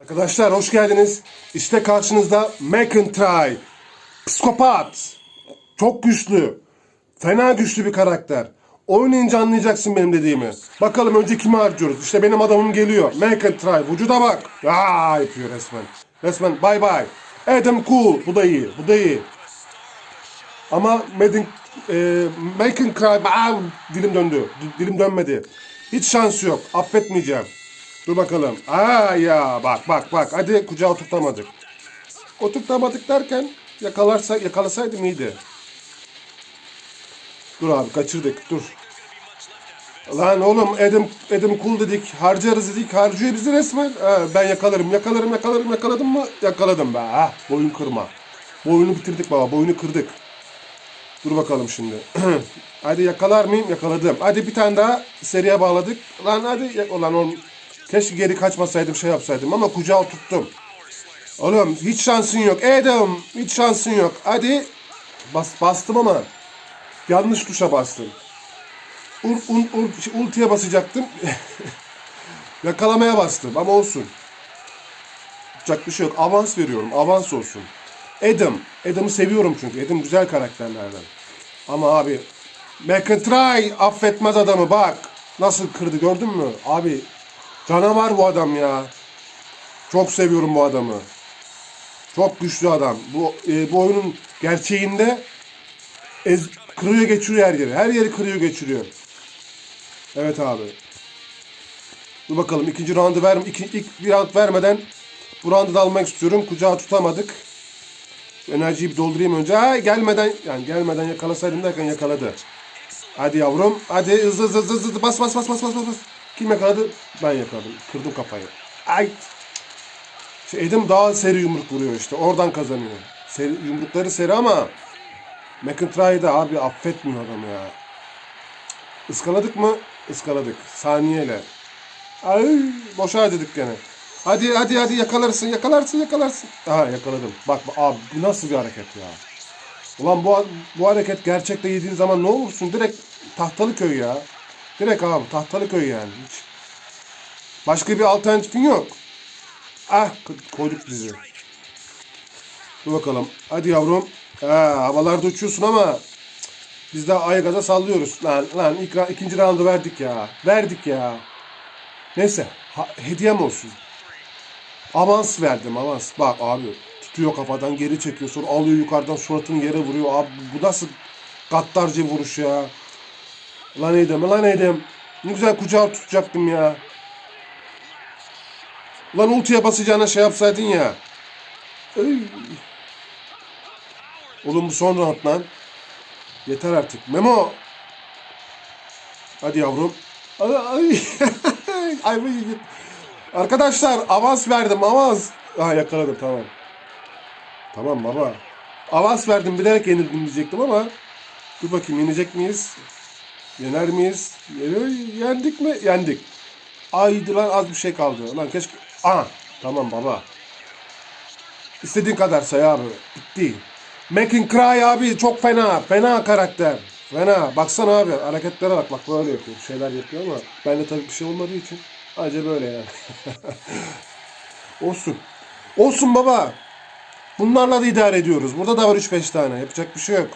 Arkadaşlar hoş geldiniz. İşte karşınızda McIntyre. Psikopat. Çok güçlü. Fena güçlü bir karakter. Oynayınca anlayacaksın benim dediğimi. Bakalım önce kimi harcıyoruz? İşte benim adamım geliyor. McIntyre. Vücuda bak. Aa yapıyor resmen. Resmen bye bye. Adam Cool. Bu da iyi. Bu da iyi. Ama Medin, e, McIntyre... Aa, dilim döndü. D- Dilim dönmedi. Hiç şansı yok. Affetmeyeceğim. Dur bakalım. Aa ya bak bak bak. Hadi kucağa oturtamadık. Oturtamadık derken yakalarsa yakalasaydım iyiydi. Dur abi kaçırdık. Dur. Lan oğlum Adam, Adam Cool dedik. Harcarız dedik. Harcıyor bizi resmen. Ha, ben yakalarım, yakalarım, yakalarım, yakaladım mı? Yakaladım be. Ha, boyun kırma. Boyunu bitirdik baba. Boyunu kırdık. Dur bakalım şimdi. hadi yakalar mıyım? Yakaladım. Hadi bir tane daha seriye bağladık. Lan hadi. Ulan oğlum. Keşke geri kaçmasaydım şey yapsaydım ama kucağa tuttum. Oğlum hiç şansın yok. Adam hiç şansın yok. Hadi. Bas, bastım ama yanlış tuşa bastım. Ul, ul, şey, ultiye basacaktım. Yakalamaya bastım ama olsun. Yapacak bir şey yok. Avans veriyorum. Avans olsun. Adam. Adam'ı seviyorum çünkü. Adam güzel karakterlerden. Ama abi McIntyre affetmez adamı bak. Nasıl kırdı gördün mü? Abi canavar bu adam ya. Çok seviyorum bu adamı. Çok güçlü adam. Bu, e, bu oyunun gerçeğinde ez, kırıyor geçiriyor her yeri. Her yeri kırıyor geçiriyor. Evet abi. Dur bakalım ikinci roundu ver, iki, ilk bir round vermeden bu roundu da almak istiyorum. Kucağı tutamadık. Enerjiyi bir doldurayım önce. Ha, gelmeden yani gelmeden yakalasaydım derken yakaladı. Hadi yavrum. Hadi hızlı hızlı hızlı hızlı bas bas bas bas bas bas. Kim yakaladı? Ben yakaladım. Kırdım kafayı. Ay. Şey, Edim daha seri yumruk vuruyor işte. Oradan kazanıyor. Seri, yumrukları seri ama McIntyre'ı da abi affetmiyor adamı ya. Iskaladık mı? Iskaladık. Saniyeyle. Ay boşa harcadık gene. Hadi hadi hadi yakalarsın yakalarsın yakalarsın. Aha yakaladım. Bak, abi bu nasıl bir hareket ya. Ulan bu, bu hareket gerçekte yediğin zaman ne olursun? Direkt tahtalı köy ya. Direkt abi tahtalı köy yani. Hiç. Başka bir alternatifin yok. Ah koyduk bizi. Dur bakalım. Hadi yavrum. Ha, havalarda uçuyorsun ama biz de aygaza sallıyoruz. Lan lan ilk, ikinci roundu verdik ya. Verdik ya. Neyse. Ha, hediyem olsun. Avans verdim avans. Bak abi tutuyor kafadan geri çekiyor sonra alıyor yukarıdan suratını yere vuruyor. Abi bu nasıl gaddarca vuruş ya. Lan Edem lan Edem. Ne güzel kucağa tutacaktım ya. Lan ultiye basacağına şey yapsaydın ya. Ey. Oğlum bu son round lan. Yeter artık. Memo. Hadi yavrum. Ay, ay. ay. Arkadaşlar avans verdim avans. Ha yakaladım tamam. Tamam baba. Avans verdim bilerek yenildim diyecektim ama dur bakayım yenecek miyiz? Yener miyiz? Yen- Yendik mi? Yendik. Aydı lan az bir şey kaldı. Lan keşke... Aha tamam baba. İstediğin kadar say abi. Bitti. Making Cry abi çok fena. Fena karakter. Fena. Baksana abi hareketlere bak. Bak böyle yapıyor. Şeyler yapıyor ama bende tabii bir şey olmadığı için anca böyle yani. Olsun. Olsun baba. Bunlarla da idare ediyoruz. Burada da var 3-5 tane. Yapacak bir şey yok.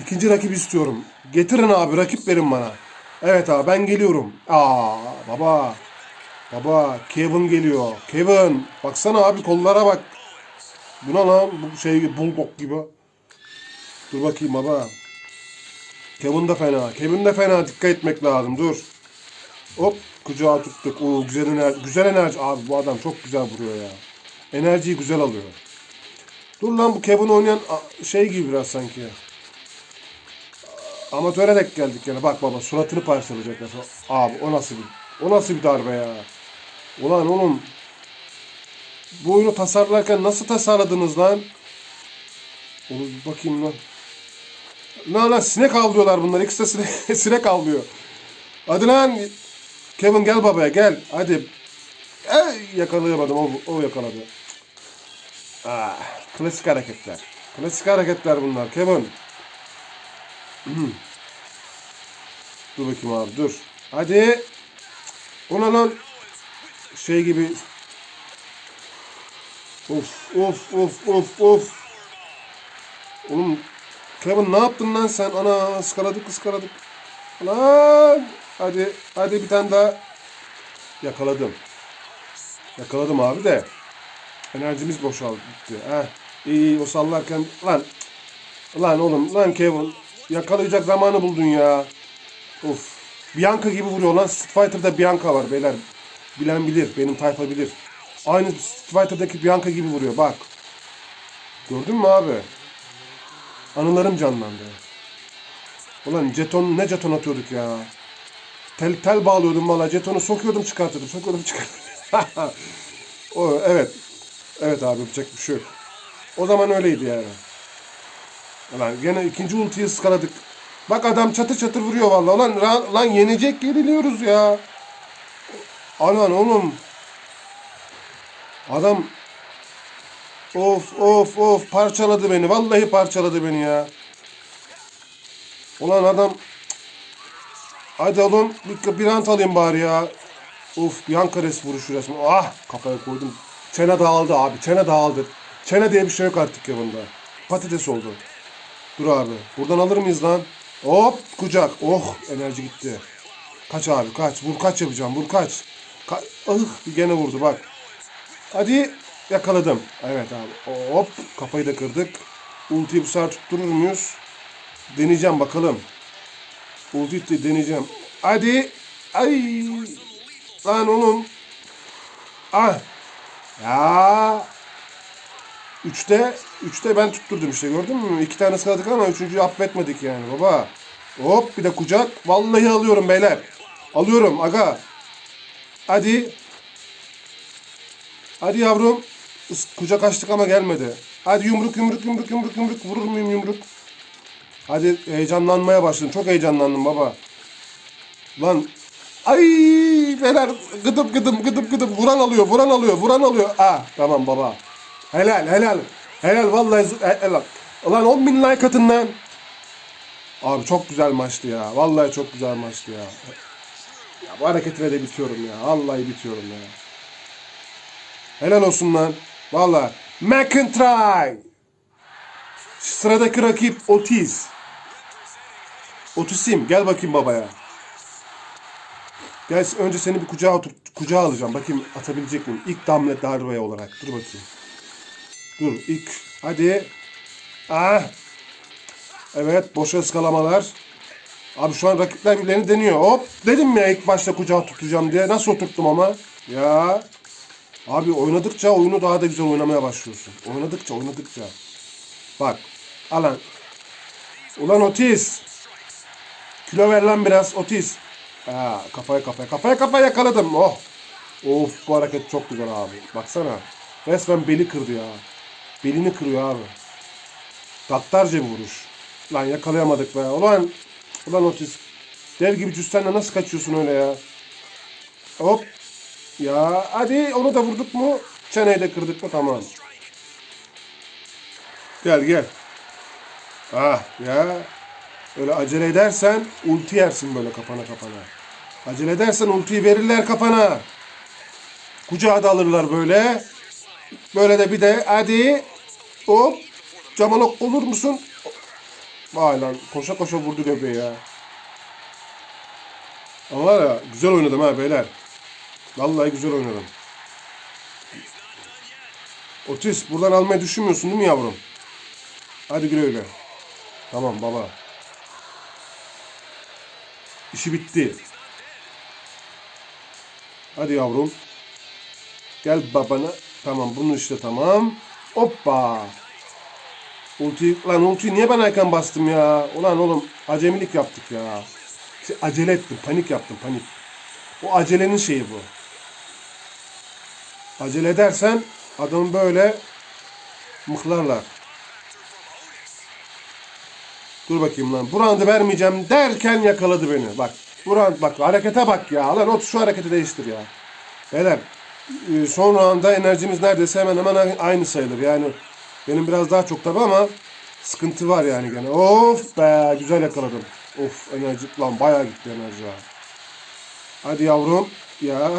İkinci rakip istiyorum. Getirin abi rakip verin bana. Evet abi ben geliyorum. Aa baba. Baba Kevin geliyor. Kevin. Baksana abi kollara bak. Buna lan bu şey bulldog gibi. Dur bakayım baba. Kevin de fena. Kevin de fena. Dikkat etmek lazım. Dur. Hop kucağa tuttuk. Oo, güzel enerji. Güzel enerji. Abi bu adam çok güzel vuruyor ya. Enerjiyi güzel alıyor. Dur lan bu Kevin oynayan şey gibi biraz sanki. Amatöre denk geldik yani. Bak baba suratını parçalayacaklar. Abi o nasıl bir o nasıl bir darbe ya. Ulan oğlum bu oyunu tasarlarken nasıl tasarladınız lan? Oğlum bakayım lan. Lan lan sinek avlıyorlar bunlar. İkisi de sinek, sinek avlıyor. Hadi lan. Kevin gel babaya gel. Hadi. Ey, yakalayamadım. O, o yakaladı. Ah, klasik hareketler. Klasik hareketler bunlar. Kevin. Hmm. dur bakayım abi dur. Hadi. Ona lan şey gibi Of of of of of. Oğlum Kevin ne yaptın lan sen? Ana ıskaladık ıskaladık. Lan hadi hadi bir tane daha. Yakaladım. Yakaladım abi de. Enerjimiz boşaldı. Heh. İyi iyi o sallarken lan lan oğlum lan Kevin yakalayacak zamanı buldun ya. Of. Bianca gibi vuruyor lan. Street Fighter'da Bianca var beyler. Bilen bilir. Benim tayfa bilir. Aynı Street Fighter'daki Bianca gibi vuruyor bak. Gördün mü abi? Anılarım canlandı. Ulan jeton ne jeton atıyorduk ya. Tel tel bağlıyordum valla. Jetonu sokuyordum çıkartıyordum. Sokuyordum çıkartıyordum. o evet. Evet abi yapacak bir şey yok. O zaman öyleydi yani. Ulan gene ikinci ultiyi ıskaladık. Bak adam çatır çatır vuruyor vallahi. Ulan ra- lan yenecek yeniliyoruz ya. Anan oğlum. Adam Of of of parçaladı beni. Vallahi parçaladı beni ya. Ulan adam Hadi oğlum bir, bir rant alayım bari ya. Uf bir Ankares vuruşu resmen. Ah kafaya koydum. Çene dağıldı abi. Çene dağıldı. Çene diye bir şey yok artık ya bunda. Patates oldu. Dur abi. Buradan alır mıyız lan? Hop kucak. Oh enerji gitti. Kaç abi kaç. Vur kaç yapacağım. Vur kaç. Ka ah gene vurdu bak. Hadi yakaladım. Evet abi. Hop kafayı da kırdık. Ultiyi bu sefer tutturur muyuz? Deneyeceğim bakalım. Ultiyi de deneyeceğim. Hadi. Ay. Lan oğlum. Ah. Ya. Üçte, üçte ben tutturdum işte gördün mü? İki tane ıskaladık ama üçüncüyü affetmedik yani baba. Hop bir de kucak. Vallahi alıyorum beyler. Alıyorum aga. Hadi. Hadi yavrum. Kucak açtık ama gelmedi. Hadi yumruk yumruk yumruk yumruk yumruk. Vurur muyum yumruk? Hadi heyecanlanmaya başladım. Çok heyecanlandım baba. Lan ay beyler gıdım gıdım gıdım gıdım vuran alıyor vuran alıyor vuran alıyor. Ah tamam baba. Helal helal. Helal vallahi helal. Ulan 10 bin like atın lan. Abi çok güzel maçtı ya. Vallahi çok güzel maçtı ya. Ya bu hareketine de bitiyorum ya. Vallahi bitiyorum ya. Helal olsun lan. Vallahi. McIntyre. Sıradaki rakip Otis. Otis'im gel bakayım babaya. Gel önce seni bir kucağa otur, kucağa alacağım. Bakayım atabilecek miyim? İlk damle darbe olarak. Dur bakayım. Dur ilk. Hadi. Ah. Evet boşa ıskalamalar. Abi şu an rakipler birbirlerini deniyor. Hop dedim ya ilk başta kucağa tutacağım diye. Nasıl oturttum ama? Ya. Abi oynadıkça oyunu daha da güzel oynamaya başlıyorsun. Oynadıkça oynadıkça. Bak. Alan. Ulan Otis. Kilo ver lan biraz Otis. Ha, kafaya kafaya kafaya kafaya yakaladım. Oh. Of bu hareket çok güzel abi. Baksana. Resmen beli kırdı ya. Belini kırıyor abi. Tattarca bir vuruş. Lan yakalayamadık be. Ulan. Ulan Otis. Dev gibi cüssenle nasıl kaçıyorsun öyle ya? Hop. Ya hadi onu da vurduk mu? Çeneyi de kırdık mı? Tamam. Gel gel. Ah ya. Öyle acele edersen ulti yersin böyle kafana kafana. Acele edersen ultiyi verirler kafana. Kucağa da alırlar böyle. Böyle de bir de hadi hop camalok olur musun? Vay lan koşa koşa vurdu göbeği ya. Ama var ya güzel oynadım ha beyler. Vallahi güzel oynadım. Otis buradan almayı düşünmüyorsun değil mi yavrum? Hadi güle güle. Tamam baba. İşi bitti. Hadi yavrum. Gel babana. Tamam bunun işte tamam. Hoppa. Ulti, lan ultiyi niye ben erken bastım ya? Ulan oğlum acemilik yaptık ya. İşte acele ettim. Panik yaptım panik. O acelenin şeyi bu. Acele edersen adamı böyle mıhlarlar. Dur bakayım lan. Bu roundu vermeyeceğim derken yakaladı beni. Bak. Bu round bak. Harekete bak ya. Lan ot şu hareketi değiştir ya. Beyler. E, Son rounda enerjimiz neredeyse hemen hemen aynı sayılır. Yani benim biraz daha çok tabi ama sıkıntı var yani gene. Of be. Güzel yakaladım. Of enerji. Lan bayağı gitti enerji ya. Hadi yavrum. Ya.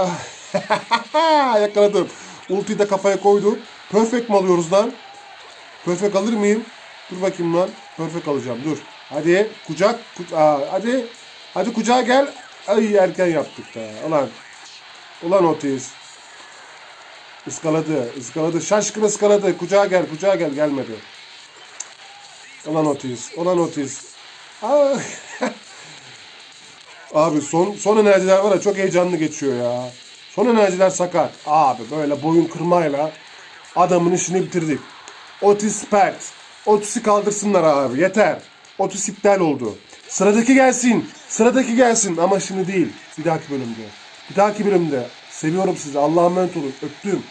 yakaladım. Ultiyi de kafaya koydu. Perfect mi alıyoruz lan? Perfect alır mıyım? Dur bakayım lan. Perfect alacağım dur. Hadi kucak. Ku- Aa, hadi. Hadi kucağa gel. Ay erken yaptık da. Ulan. Ulan Otis. Iskaladı. ıskaladı. Şaşkın ıskaladı. Kucağa gel. Kucağa gel. Gelmedi. Ulan Otis. Ulan Otis. Abi son son enerjiler var ya çok heyecanlı geçiyor ya. Son enerjiler sakat. Abi böyle boyun kırmayla adamın işini bitirdik. Otis pert. Otis'i kaldırsınlar abi yeter. Otis iptal oldu. Sıradaki gelsin. Sıradaki gelsin ama şimdi değil. Bir dahaki bölümde. Bir dahaki bölümde. Seviyorum sizi. Allah'a emanet olun. Öptüm.